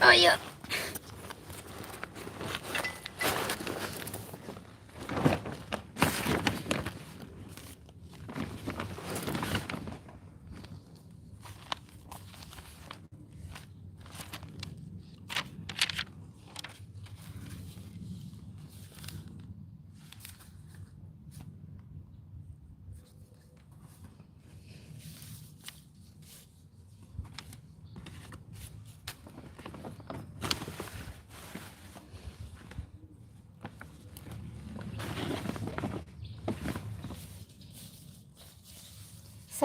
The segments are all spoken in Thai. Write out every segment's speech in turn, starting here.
เอ้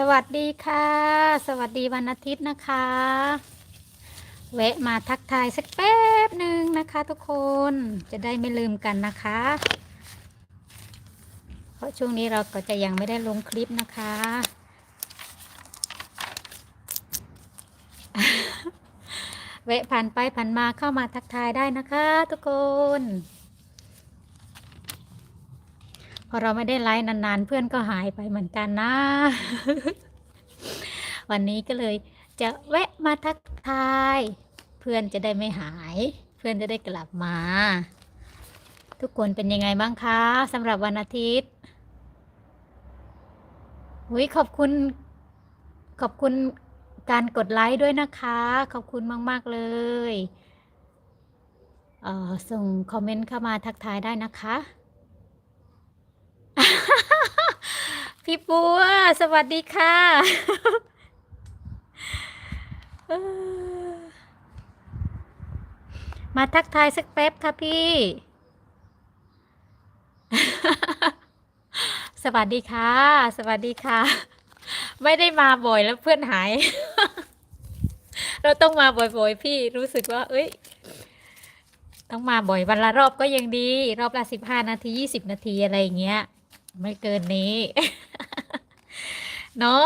สวัสดีค่ะ สวัสดีวันอาทิตย์นะคะ แวะมาทักทายสักแป๊บหนึ่งนะคะทุกคนจะได้ไม่ลืมกันนะคะ เพราะช่วงนี้เราก็จะยังไม่ได้ลงคลิปนะคะ แวะผ่านไปผ่านมาเข้ามาทักทายได้นะคะทุกคน พ อเราไม่ได้ไลฟ์นานๆ เพื่อนก็หายไปเหมือนกันนะ วันนี้ก็เลยจะแวะมาทักทาย เพื่อนจะได้ไม่หาย เพื่อนจะได้กลับมา ทุกคนเป็นยังไงบ้างคะสำหรับวันอาทิตย์หุยขอบคุณ ขอบคุณการกดไลค์ด้วยนะคะ ขอบคุณมาก ๆ เลยเส่งคอมเมนต์เข้ามาทักทายได้นะคะ พี่ปัวสวัสดีค่ะมาทักทายสักแป๊บค่ะพี่ สวัสดีค่ะ สวัสดีค่ะ ไม่ได้มาบ่อยแล้วเพื่อนหาย เราต้องมาบ่อยๆ พี่รู้สึกว่า เอ้ย ต้องมาบ่อยวันละรอบก็ยังดี รอบละสิบห้านาทียี่สิบนาทีอะไรอย่างเงี้ย ไม่เกินนี้ เนาะ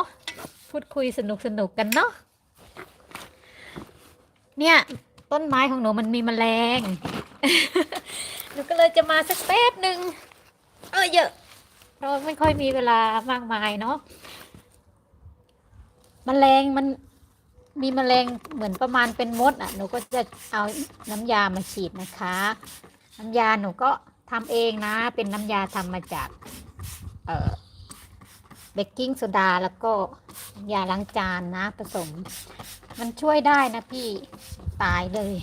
พูดคุยสนุกสนุกกันเนาะเนี่ย ต้นไม้ของหนูมันมีแมลง หนูก็เลยจะมาสักแป๊บหนึ่งเออเยอะเราไม่ค่อยมีเวลามากมายเนาะแมลงมันมีแมลงเหมือนประมาณเป็นมดอะหนูก็จะเอาน้ำยามาฉีดนะคะ น้ำยาหนูก็ทำเองนะ เป็นน้ำยาทำมาจาก เบกกิ้งโซดาแล้วก็ยาล้างจานนะผสม มันช่วยได้นะพี่ตายเลย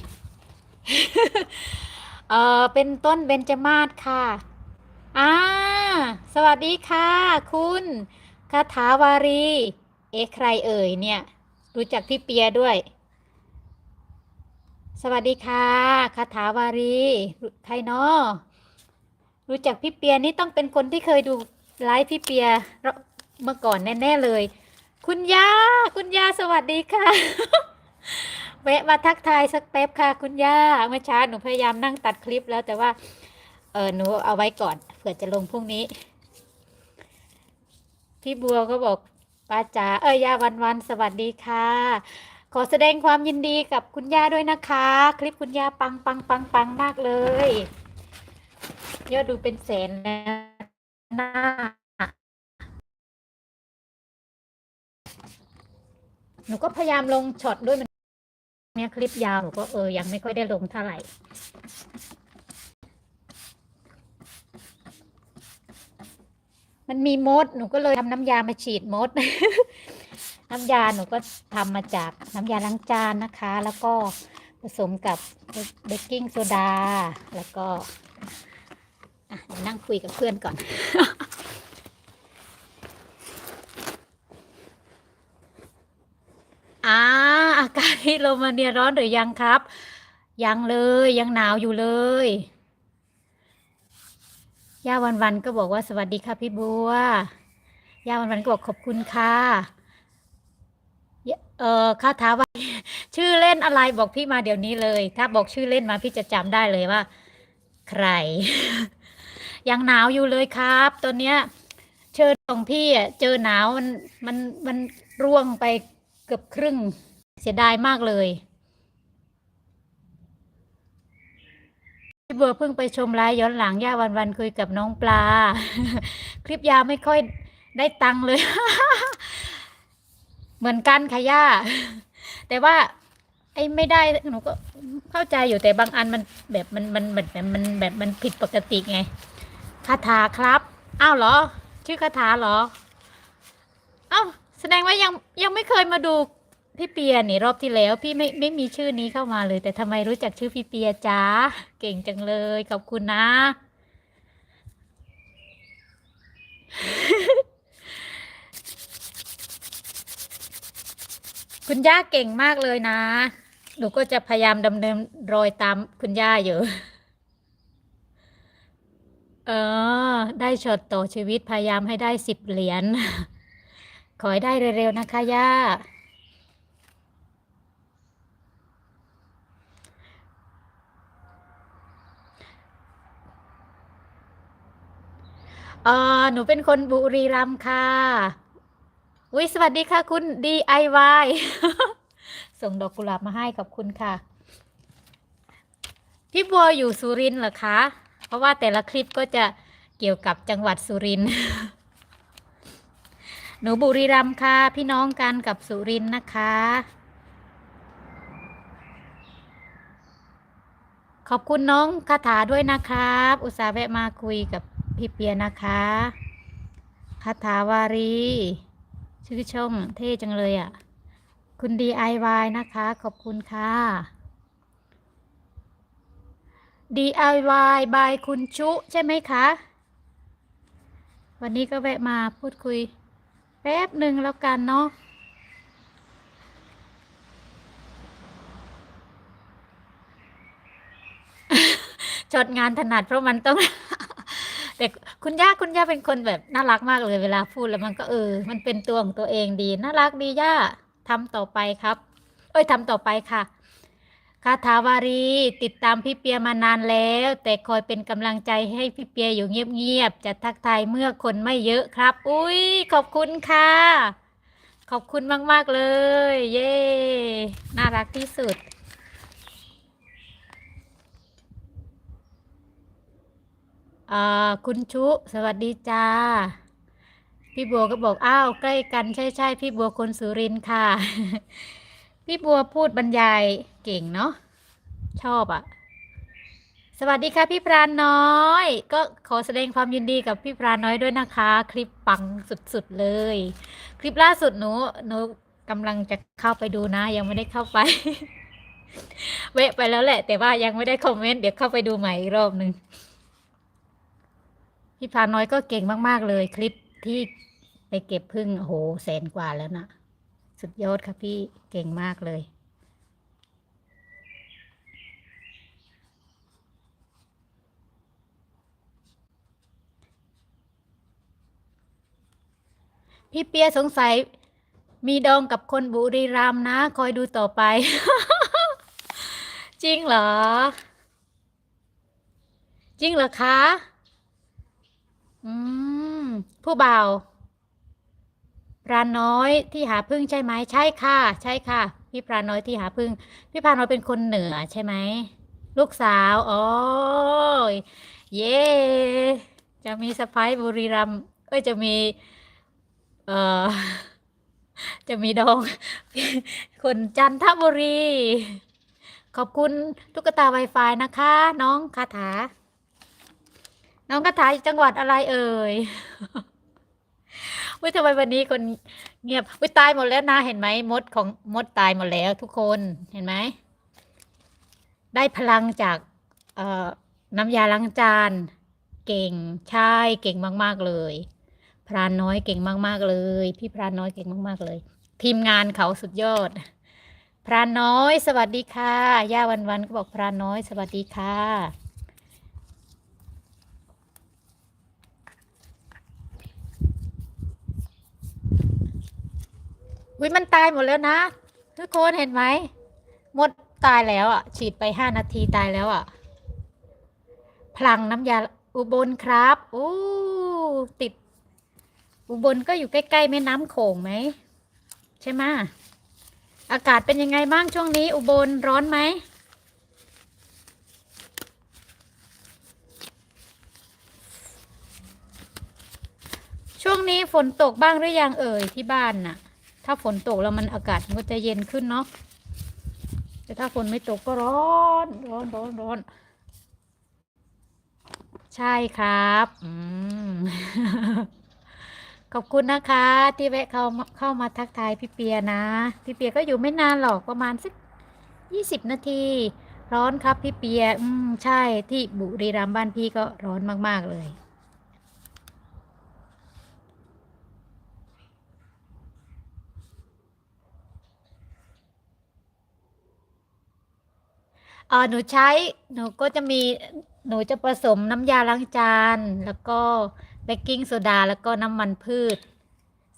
เออเป็นต้นเบญจมาศค่ะอ่าสวัสดีค่ะ คุณคาถาวารี เอ๊ะใครเอ่ยเนี่ย รู้จักพี่เปียด้วย สวัสดีค่ะคาถาวารี ใครนาะรู้จักพี่เปียนี่ต้องเป็นคนที่เคยดู ไลฟ์พี่เปียเมื่อก่อนแน่ๆเลย คุณย่าคุณย่าสวัสดีค่ะ แวะมาทักทายสักแป๊บค่ะ คุณย่าเมื่อเช้าหนูพยายามนั่งตัดคลิปแล้วแต่ว่า เออหนูเอาไว้ก่อนเผื่อจะลงพรุ่งนี้ พี่บัวก็บอกป้าจ๋าเอ้ยย่าวันวันสวัสดีค่ะ ขอแสดงความยินดีกับคุณย่าด้วยนะคะ คลิปคุณย่าปังปังปังปังมากเลยยอดดูเป็นแสนแล้ วนะหนูก็พยายามลงช็อตด้วยมันเนี่ยคลิปยาวหนูก็เออยังไม่ค่อยได้ลงเท่าไหร่มันมีมด หนูก็เลยทำน้ำยามาฉีดมด น้ำยาหนูก็ทำมาจากน้ำยาล้างจานนะคะ แล้วก็ผสมกับเบกกิ้งโซดา แล้วก็ อะนั่งคุยกับเพื่อนก่อน อ่าอากาศที่โรมาเนียร้อนหรือยังครับ ยังเลยยังหนาวอยู่เลยย่าวันวันก็บอกว่าสวัสดีค่ะพี่บัวย่าวันวันก็บอกขอบคุณค่ะ เออคาถาว่าชื่อเล่นอะไรบอกพี่มาเดี๋ยวนี้เลย ถ้าบอกชื่อเล่นมาพี่จะจำได้เลยว่า ใคร ยังหนาวอยู่เลยครับ ตอนเนี้ย เชิญของพี่อะเจอหนาวมันมันมันร่วงไปเกือบครึ่งเสียดายมากเลยพี่บัวเพิ่งไปชมไลฟ์ย้อนหลังย่าวันวันคุยกับน้องปลา คลิปยาวไม่ค่อยได้ตังค์เลย เหมือนกันค่ะย่า แต่ว่า ไอ้ไม่ได้หนูก็เข้าใจอยู่แต่บางอันมันแบบมันมันแบบมันแบบมันผิดปกติไง คาถาครับ อ้าวเหรอ ชื่อคาถาเหรอ อ้าวแสดงว่ายังยังไม่เคยมาดูพี่เปียนี่รอบที่แล้ว พี่ไม่ไม่มีชื่อนี้เข้ามาเลย แต่ทำไมรู้จักชื่อพี่เปียจ้าเก่งจังเลยขอบคุณนะ คุณย่าเก่งมากเลยนะ หนูก็จะพยายามดำเนินรอยตามคุณย่าอยู่ เออ ได้ช็อตต่อชีวิตพยายามให้ได้สิบเหรียญ ขอให้ได้เร็วๆนะคะย่า เออหนูเป็นคนบุรีรัมย์ค่ะวิสวัสดีค่ะคุณ DIY ส่งดอกกุหลาบมาให้ขอบคุณค่ะ พี่บัวอยู่สุรินทร์เหรอคะ เพราะว่าแต่ละคลิปก็จะเกี่ยวกับจังหวัดสุรินทร์หนูบุรีรัมย์ค่ะ พี่น้องกันกับสุรินทร์นะคะ ขอบคุณน้องคาถาด้วยนะครับ อุตส่าห์แวะมาคุยกับพี่เปียนะคะคาถาวารี ชื่อช่องเท่จังเลยอะ คุณ DIY นะคะ ขอบคุณค่ะ DIY by คุณชุใช่ไหมคะ วันนี้ก็แวะมาพูดคุย แป๊บหนึ่งแล้วกันเนาะจดงานถนัดเพราะมันต้อง แต่คุณย่าคุณย่าเป็นคนแบบน่ารักมากเลยเวลาพูดแล้วมันก็เออ มันเป็นตัวของตัวเองดี น่ารักดีย่าทำต่อไปครับ เอ้ยทำต่อไปค่ะ คาถาวารีติดตามพี่เปียมานานแล้ว แต่คอยเป็นกำลังใจให้พี่เปียอยู่เงียบๆจะทักทายเมื่อคนไม่เยอะครับ อุ้ยขอบคุณค่ะ ขอบคุณมาก ๆ เลย เย้น่ารักที่สุดอ่าคุณชุ สวัสดีจ้า พี่บัวก็บอก อ้าว ใกล้กันใช่ใช่พี่บัวคนสุรินทร์ค่ะ พี่บัวพูดบรรยายเก่งเนาะชอบอะ่ะ สวัสดีค่ะพี่พรานน้อย ก็ขอแสดงความยินดีกับพี่พรานน้อยด้วยนะคะ คลิปปังสุดๆเลย คลิปล่าสุดหนูหนูกำลังจะเข้าไปดูนะ ยังไม่ได้เข้าไป เวะไปแล้วแหละ แต่ว่ายังไม่ได้คอมเมนต์เดี๋ยวเข้าไปดูใหม่อีกรอบหนึ่งพี่พรานน้อยก็เก่งมากๆเลย คลิปที่ไปเก็บพึ่งโอ้โหแสนกว่าแล้วนะ สุดยอดค่ะพี่เก่งมากเลย พี่เปียสงสัยมีดองกับคนบุรีรัมย์นะ คอยดูต่อไป จริงเหรอ จริงเหรอคะ อืม ผู้บ่าว พรานน้อยที่หาพึ่งใช่ไหมใช่ค่ะ ใช่ค่ะ พี่พรานน้อยที่หาพึ่ง พี่พรานน้อยเป็นคนเหนือใช่ไหมลูกสาวอ๋อเย่จะมีสะพ้ายบุรีรัมเอ้ยจะมี เอ่อจะมีดอง คนจันทบุรี ขอบคุณตุ๊กตา Wi-Fi นะคะ น้องคาถา น้องคาถาจังหวัดอะไรเอ่ย วิทำไมวันนี้คนเงียบวิตายหมดแล้วนะเห็นไหมมดของมดตายหมดแล้วทุกคนเห็นไหมได้พลังจากเอ่อน้ำยาล้างจาน เก่งใช่เก่งมาก ๆ เลย พรานน้อยเก่งมาก ๆ เลย พี่พรานน้อยเก่งมาก ๆ เลย ทีมงานเขาสุดยอด พรานน้อย สวัสดีค่ะย่าวันวันๆก็บอกพรานน้อย สวัสดีค่ะ วิมันตายหมดแล้วนะ ทุกคนเห็นไหมมดตายแล้วอะ ฉีดไปห้านาทีตายแล้วอะ พลังน้ำยาอุบลครับโอ้ติด อุบลก็อยู่ใกล้ๆแม่น้ำโขงไหมใช่ไหมอากาศเป็นยังไงบ้างช่วงนี้ อุบลร้อนไหมช่วงนี้ฝนตกบ้างหรือยังเอ่ยที่บ้านน่ะ ถ้าฝนตกแล้วมันอากาศมันก็จะเย็นขึ้นเนาะแต่ถ้าฝนไม่ตกก็ร้อนร้อนร้อนร้อนใช่ครับอืมขอบคุณนะคะ ที่แวะเข้ามาเข้ามาทักทายพี่เปียนะ พี่เปียก็อยู่ไม่นานหรอกประมาณสักยี่สิบนาที ร้อนครับพี่เปีย อืมใช่ที่บุรีรัมย์บ้านพี่ก็ร้อนมาก ๆ เลย เออหนูใช้หนูก็จะมีหนูจะผสมน้ำยาล้างจาน แล้วก็เบกกิ้งโซดาแล้วก็น้ำมันพืช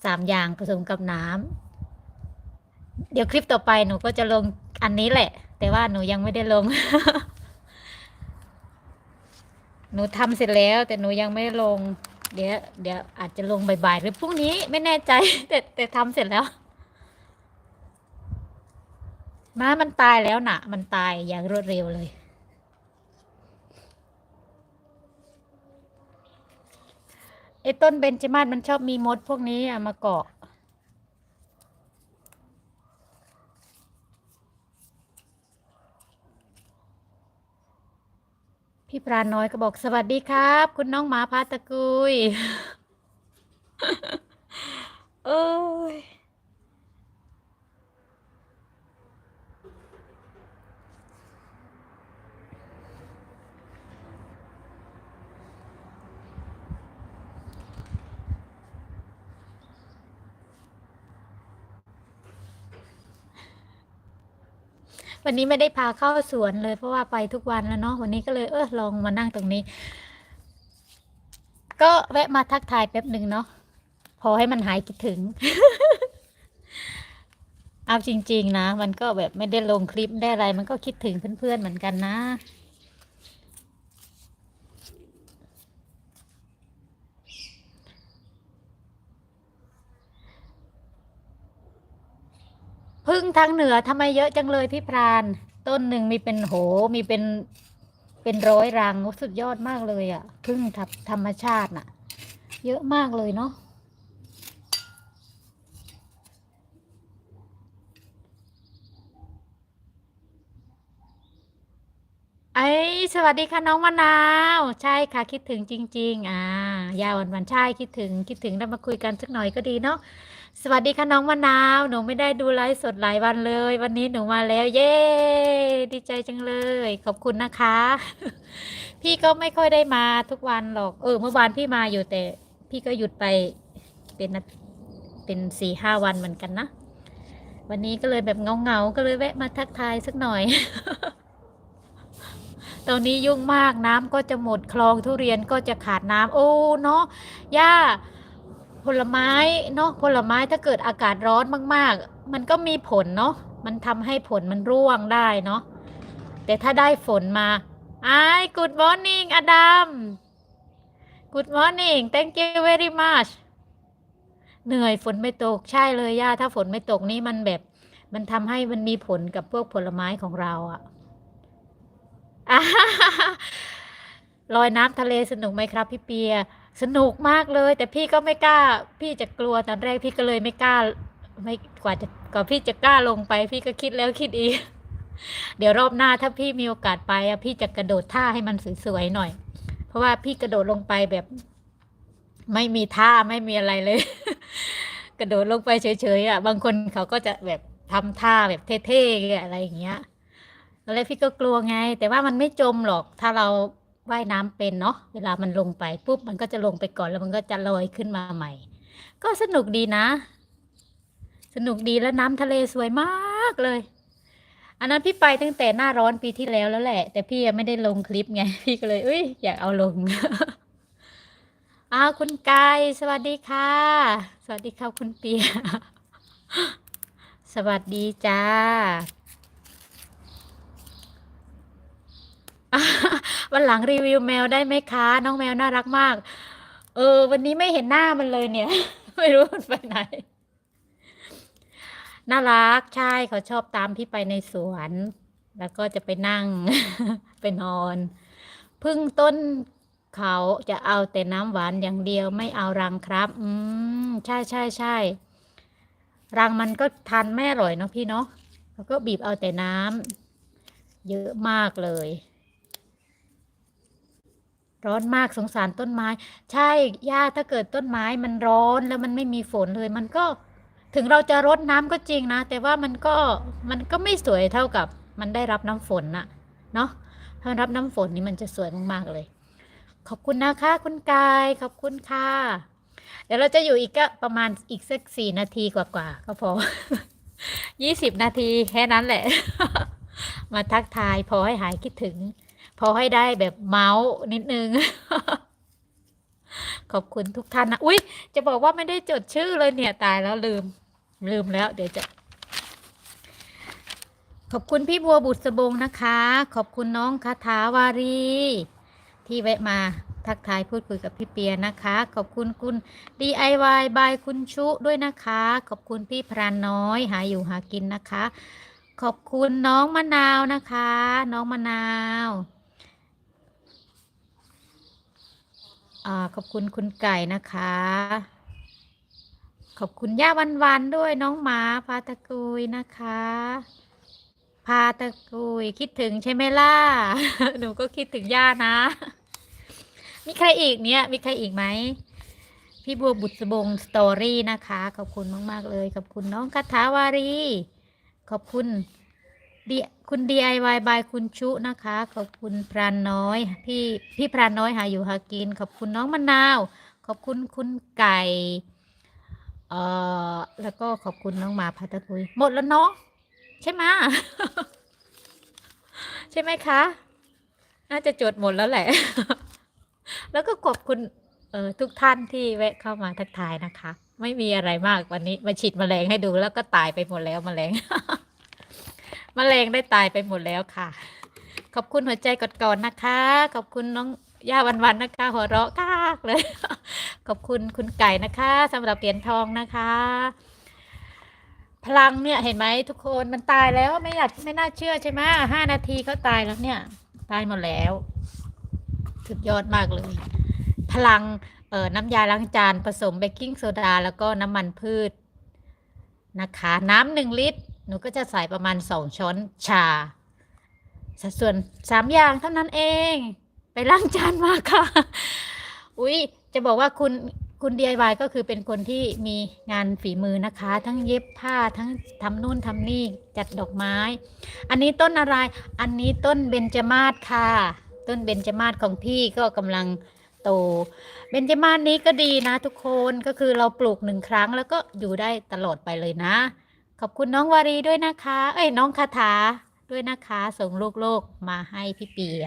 สามอย่างผสมกับน้ำเดี๋ยวคลิปต่อไปหนูก็จะลงอันนี้แหละ แต่ว่าหนูยังไม่ได้ลง หนูทำเสร็จแล้ว แต่หนูยังไม่ได้ลง เดี๋ยวเดี๋ยวอาจจะลงบ่ายๆหรือพรุ่งนี้ไม่แน่ใจ แต่แต่ทำเสร็จแล้ว ม้ามันตายแล้วน่ะ มันตายอย่างรวดเร็วเลย ไอ้ต้นเบญจมาศมันชอบมีมดพวกนี้อะมาเกาะพี่ปราน้อยก็บอกสวัสดีครับ คุณน้องหมาพาตะกุย เอ้ย วันนี้ไม่ได้พาเข้าสวนเลย เพราะว่าไปทุกวันแล้วเนาะวันนี้ก็เลยเออลองมานั่งตรงนี้ ก็แวะมาทักทายแป๊บหนึ่งเนาะพอให้มันหายคิดถึงเอาจริง ๆ นะ มันก็แบบไม่ได้ลงคลิปได้อะไร มันก็คิดถึงเพื่อนๆเหมือนกันนะ พึ่งทางเหนือทำไมเยอะจังเลยพี่พราน ต้นหนึ่งมีเป็นโหมีเป็นเป็นร้อยรังสุดยอดมากเลยอะ่ะพึ่งธรรมชาติน่ะ เยอะมากเลยเนาะไอ้สวัสดีค่ะน้องมะนาว ใช่ค่ะคิดถึงจริง ๆ อ่า ยาวันวันใช่คิดถึงคิดถึงได้มาคุยกันสักหน่อยก็ดีเนาะ สวัสดีค่ะน้องมะนาว หนูไม่ได้ดูไลฟ์สดหลายวันเลย วันนี้หนูมาแล้ว เย้ ดีใจจังเลย ขอบคุณนะคะ พี่ก็ไม่ค่อยได้มาทุกวันหรอก เออ เมื่อวานพี่มาอยู่แต่ พี่ก็หยุดไปเป็นเป็นสี่ห้าวันเหมือนกันนะ วันนี้ก็เลยแบบเงาๆก็เลยแวะมาทักทายสักหน่อย ตอนนี้ยุ่งมากน้ำก็จะหมดคลองทุเรียนก็จะขาดน้ำโอ้เนาะย่า ผลไม้เนาะผลไม้ถ้าเกิดอากาศร้อนมาก ๆ มันก็มีผลเนาะมันทำให้ผลมันร่วงได้เนาะแต่ถ้าได้ฝนมาไอ้ good morning อดัม good morning thank you very much เหนื่อยฝนไม่ตกใช่เลยย่าถ้าฝนไม่ตกนี่มันแบบ มันทำให้มันมีผลกับพวกผลไม้ของเราอะลอยน้ำทะเลสนุกไหมครับพี่เปีย สนุกมากเลย แต่พี่ก็ไม่กล้า พี่จะกลัวตอนแรกพี่ก็เลยไม่กล้า ไม่กว่าจะกว่าพี่จะกล้าลงไป พี่ก็คิดแล้วคิดอีกเดี๋ยวรอบหน้าถ้าพี่มีโอกาสไปอะพี่จะกระโดดท่าให้มันสวยๆหน่อย เพราะว่าพี่กระโดดลงไปแบบ ไม่มีท่าไม่มีอะไรเลย กระโดดลงไปเฉยๆอะ บางคนเขาก็จะแบบทำท่าแบบเท่ๆอะไรอย่างเงี้ยตอนแรพี่ก็กลัวไง แต่ว่ามันไม่จมหรอก ถ้าเรา ว่ายน้ำเป็นเนาะเวลามันลงไปปุ๊บมันก็จะลงไปก่อนแล้วมันก็จะลอยขึ้นมาใหม่ ก็สนุกดีนะ สนุกดีแล้วน้ำทะเลสวยมากเลย อันนั้นพี่ไปตั้งแต่หน้าร้อนปีที่แล้วแล้วแหละ แต่พี่ยังไม่ได้ลงคลิปไงพี่ก็เลยเอ้ยอยากเอาลงอ้าวคุณกายสวัสดีค่ะ สวัสดีครับคุณเปียสวัสดีจ้า วันหลังรีวิวแมวได้ไหมคะ น้องแมวน่ารักมาก เออ วันนี้ไม่เห็นหน้ามันเลยเนี่ย ไม่รู้มันไปไหน น่ารักใช่เขาชอบตามพี่ไปในสวน แล้วก็จะไปนั่ง ไปนอน พึ่งต้นเขาจะเอาแต่น้ำหวานอย่างเดียวไม่เอารังครับ อืม ใช่ใช่ใช่รังมันก็ทานไม่อร่อยเนาะพี่เนาะแล้วก็บีบเอาแต่น้ำเยอะมากเลย ร้อนมากสงสารต้นไม้ ใช่ย่าถ้าเกิดต้นไม้มันร้อนแล้วมันไม่มีฝนเลยมันก็ ถึงเราจะรดน้ำก็จริงนะ แต่ว่ามันก็มันก็ไม่สวยเท่ากับมันได้รับน้ำฝนน่ะเนาะถ้ารับน้ำฝนนี่มันจะสวยมากๆเลย ขอบคุณนะคะคุณกายขอบคุณค่ะ เดี๋ยวเราจะอยู่อีกก็ประมาณอีกสักสี่นาทีกว่าๆก็พอยี่สิบนาทีแค่นั้นแหละ มาทักทายพอให้หายคิดถึง พอให้ได้แบบเมาส์นิดนึง ขอบคุณทุกท่านนะ อุ๊ยจะบอกว่าไม่ได้จดชื่อเลยเนี่ยตายแล้วลืม ลืมแล้ว เดี๋ยวจะ ขอบคุณพี่บัวบุตรสบงนะคะ ขอบคุณน้องคาถาวารี ที่แวะมาทักทายพูดคุยกับพี่เปียนะคะ ขอบคุณคุณ DIY บายคุณชุด้วยนะคะ ขอบคุณพี่พรานน้อยหาอยู่หากินนะคะ ขอบคุณน้องมะนาวนะคะ น้องมะนาวอ่า ขอบคุณคุณไก่นะคะ ขอบคุณย่าวันวันด้วยน้องหมาพาตะกุยนะคะ พาตะกุยคิดถึงใช่ไหมล่ะ หนูก็คิดถึงย่านะ มีใครอีกเนี่ยมีใครอีกไหมพี่บัวบุตรบงสตอรี่นะคะ ขอบคุณมาก ๆ เลย ขอบคุณน้องคาถาวารี ขอบคุณดี คุณ DIY บายคุณชุนะคะ ขอบคุณพรานน้อย พี่พี่พรานน้อยหาอยู่หากิน ขอบคุณน้องมะนาว ขอบคุณคุณไก่เอ่อแล้วก็ขอบคุณน้องหมาพัตะกุย หมดแล้วเนาะใช่ไหมใช่ไหมคะ น่าจะจดหมดแล้วแหละ แล้วก็ขอบคุณเอ่อทุกท่านที่แวะเข้ามาทักทายนะคะ ไม่มีอะไรมากวันนี้มาฉีดแมลงให้ดูแล้วก็ตายไปหมดแล้วแมลง แมลงได้ตายไปหมดแล้วค่ะ ขอบคุณหัวใจกดก่อนนะคะ ขอบคุณน้องย่าวันวันๆนะคะ หัวเราะกากเลย ขอบคุณคุณไก่นะคะสำหรับเหรียญทองนะคะ พลังเนี่ยเห็นไหมทุกคนมันตายแล้วไม่อยากไม่น่าเชื่อใช่ไหมห้านาทีเขาตายแล้วเนี่ย ตายหมดแล้วสุดยอดมากเลย พลังเอ่อน้ำยาล้างจานผสมเบกกิ้งโซดา แล้วก็น้ำมันพืชนะคะ น้ำหนึ่งลิตร หนูก็จะใส่ประมาณสองช้อนชา สัดส่วนสามอย่างเท่านั้นเอง ไปล้างจานมาค่ะ อุ๊ย จะบอกว่าคุณคุณ DIY ก็คือเป็นคนที่มีงานฝีมือนะคะ ทั้งเย็บผ้าทั้งทำนู่นทำนี่จัดดอกไม้ อันนี้ต้นอะไร อันนี้ต้นเบญจมาศค่ะ ต้นเบญจมาศของพี่ก็กำลังโตเบญจมาศนี้ก็ดีนะทุกคนก็คือเราปลูกหนึ่งครั้งแล้วก็อยู่ได้ตลอดไปเลยนะ ขอบคุณน้องวารีด้วยนะคะ เอ้ยน้องคาถาด้วยนะคะ ส่งลูกโลกมาให้พี่เปีย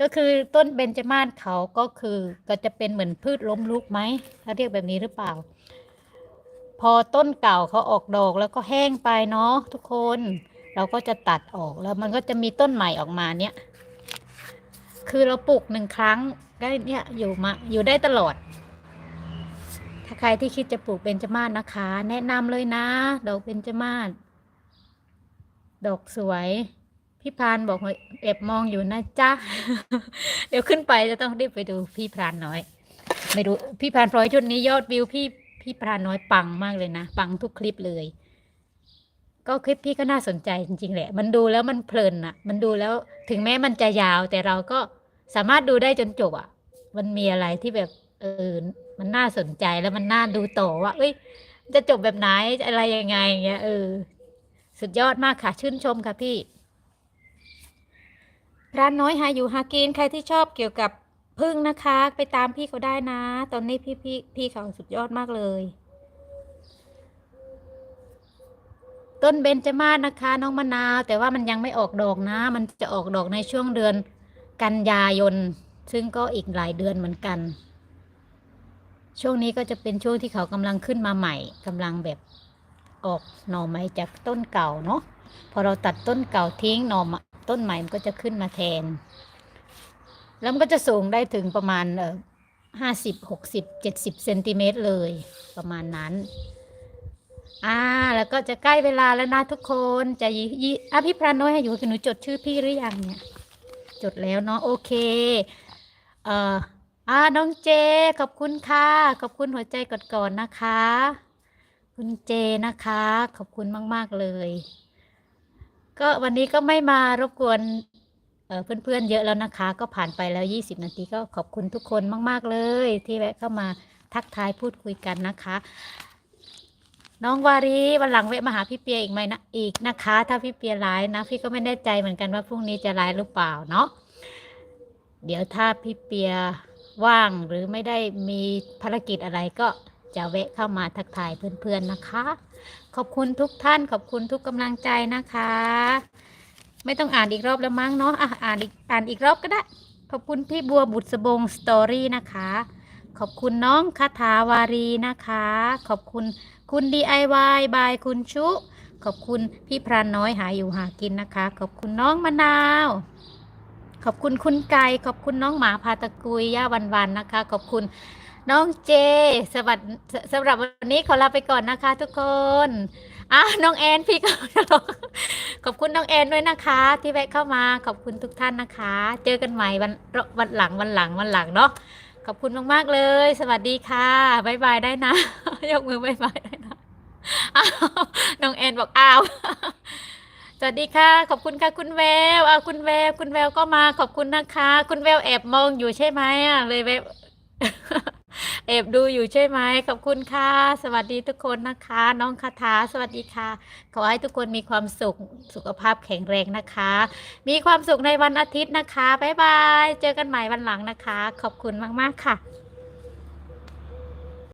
ก็คือต้นเบญจมาศเขาก็คือก็จะเป็นเหมือนพืชล้มลุกไหมเขาเรียกแบบนี้หรือเปล่า พอต้นเก่าเขาออกดอกแล้วก็แห้งไปเนาะทุกคน เราก็จะตัดออกแล้วมันก็จะมีต้นใหม่ออกมาเนี่ย คือเราปลูกหนึ่งครั้งได้เนี่ยอยู่มาอยู่ได้ตลอด ใครที่คิดจะปลูกเบญจมาศนะคะ แนะนำเลยนะ ดอกเบญจมาศดอกสวย พี่พรานบอกว่าแอบมองอยู่นะจ๊ะ เดี๋ยวขึ้นไปจะต้องรีบไปดูพี่พรานน้อย ไม่รู้พี่พรานพลอยชุดนี้ยอดวิวพี่พี่พรานน้อยปังมากเลยนะ ปังทุกคลิปเลย ก็คลิปพี่ก็น่าสนใจจริงๆแหละ มันดูแล้วมันเพลินอะมันดูแล้วถึงแม้มันจะยาว แต่เราก็สามารถดูได้จนจบอะมันมีอะไรที่แบบเออ มันน่าสนใจแล้วมันน่าดูต่อว่า เอ้ย จะจบแบบไหนอะไรยังไงเงี้ยเออ สุดยอดมากค่ะชื่นชมค่ะพี่ ร้านน้อยหาอยู่หากินใครที่ชอบเกี่ยวกับพึ่งนะคะ ไปตามพี่เขาได้นะ ตอนนี้พี่พี่พี่เขาสุดยอดมากเลย ต้นเบญจมาศนะคะ น้องมะนาว แต่ว่ามันยังไม่ออกดอกนะ มันจะออกดอกในช่วงเดือนกันยายน ซึ่งก็อีกหลายเดือนเหมือนกัน ช่วงนี้ก็จะเป็นช่วงที่เขากำลังขึ้นมาใหม่กำลังแบบออกหน่อไม้จากต้นเก่าเนาะพอเราตัดต้นเก่าทิ้งหน่อมต้นใหม่มันก็จะขึ้นมาแทน แล้วมันก็จะสูงได้ถึงประมาณเออห้าสิบหกสิบเจ็ดสิบเซนติเมตรเลยประมาณนั้น อ่า แล้วก็จะใกล้เวลาแล้วนะทุกคนจะยี่ยี่อะพี่พรานน้อยให้อยู่คือหนูจดชื่อพี่หรือยังเนี่ย จดแล้วเนาะโอเค เอ่อ อ่าน้องเจ ขอบคุณค่ะ ขอบคุณหัวใจก่อนๆนะคะ คุณเจนะคะ ขอบคุณมาก ๆ เลย ก็วันนี้ก็ไม่มารบกวนเเพื่อนๆเยอะแล้วนะคะ ก็ผ่านไปแล้ว 20 นาทีก็ขอบคุณทุกคนมาก ๆ เลย ที่แวะเข้ามาทักทายพูดคุยกันนะคะ น้องวารีวันหลังแวะมาหาพี่เปียอีกไหมนะอีกนะคะ ถ้าพี่เปียไลฟ์นะ พี่ก็ไม่แน่ใจเหมือนกันว่าพรุ่งนี้จะไลฟ์หรือเปล่าเนาะเดี๋ยวถ้าพี่เปีย ว่างหรือไม่ได้มีภารกิจอะไรก็จะแวะเข้ามาทักทายเพื่อนๆนะคะ ขอบคุณทุกท่านขอบคุณทุกกำลังใจนะคะ ไม่ต้องอ่านอีกรอบแล้วมั้งเนาะอะอ่านอีกอ่านอีกรอบก็ได้ ขอบคุณพี่บัวบุษบงสตอรี่นะคะ ขอบคุณน้องคาถาวารีนะคะ ขอบคุณคุณ DIY บายคุณชุ ขอบคุณพี่พรานน้อยหาอยู่หากินนะคะ ขอบคุณน้องมะนาว ขอบคุณคุณไก่ขอบคุณน้องหมาพาตะกุยย่าวันวันๆนะคะ ขอบคุณน้องเจ สวัสดีสำหรับวันนี้ขอลาไปก่อนนะคะ ทุกคนอะน้องแอนพี่ก็ขอบคุณน้องแอนด้วยนะคะ ที่แวะเข้ามาขอบคุณทุกท่านนะคะ เจอกันใหม่วันวันหลังวันหลังวันหลังเนาะขอบคุณมากๆเลย สวัสดีค่ะบ๊ายบายได้นะยกมือบายบายได้นะน้องแอนบอกอ้าว สวัสดีค่ะ ขอบคุณค่ะ คุณแววอ่าคุณแววคุณแววก็มาขอบคุณนะคะ คุณแววแอบมองอยู่ใช่ไหมอะเลยแววแอบดูอยู่ใช่ไหมขอบคุณค่ะ สวัสดีทุกคนนะคะ น้องคาถาสวัสดีค่ะ ขอให้ทุกคนมีความสุขสุขภาพแข็งแรงนะคะ มีความสุขในวันอาทิตย์นะคะบ๊ายบาย เจอกันใหม่วันหลังนะคะ ขอบคุณมากๆค่ะ